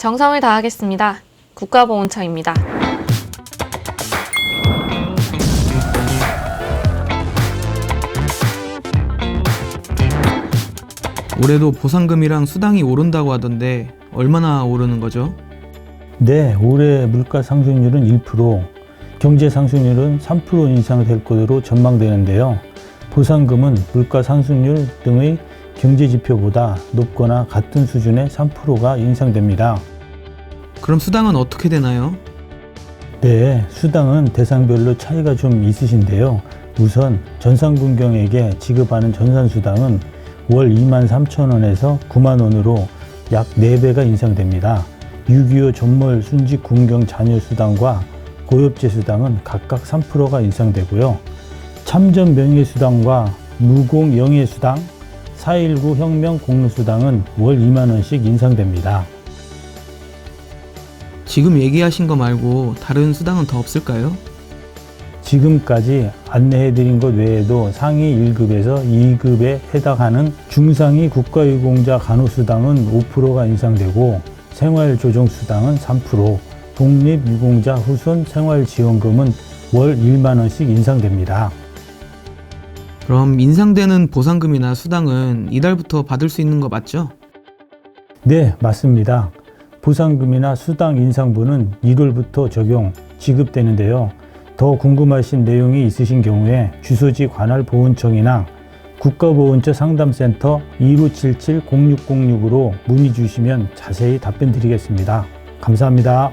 정성을 다하겠습니다. 국가보훈처입니다. 올해도 보상금이랑 수당이 오른다고 하던데 얼마나 오르는 거죠? 네, 올해 물가 상승률은 1%, 경제 상승률은 3% 인상될 것으로 전망되는데요. 보상금은 물가 상승률 등의 경제 지표보다 높거나 같은 수준의 3%가 인상됩니다. 그럼 수당은 어떻게 되나요? 네, 수당은 대상별로 차이가 좀 있으신데요. 우선 전산군경에게 지급하는 전산수당은 월 2만 3천 원에서 9만 원으로 약 4배가 인상됩니다. 6.25 전몰 순직 군경 자녀 수당과 고엽제 수당은 각각 3%가 인상되고요. 참전 명예 수당과 무공 영예 수당, 4.19 혁명 공로 수당은 월 2만 원씩 인상됩니다. 지금 얘기하신 거 말고 다른 수당은 더 없을까요? 지금까지 안내해드린 것 외에도 상위 1급에서 2급에 해당하는 중상위 국가유공자 간호수당은 5%가 인상되고 생활조정수당은 3%, 독립유공자 후손 생활지원금은 월 1만원씩 인상됩니다. 그럼 인상되는 보상금이나 수당은 이달부터 받을 수 있는 거 맞죠? 네, 맞습니다. 보상금이나 수당 인상분은 1월부터 적용, 지급되는데요. 더 궁금하신 내용이 있으신 경우에 주소지 관할 보훈청이나 국가보훈처 상담센터 2577-0606으로 문의 주시면 자세히 답변 드리겠습니다. 감사합니다.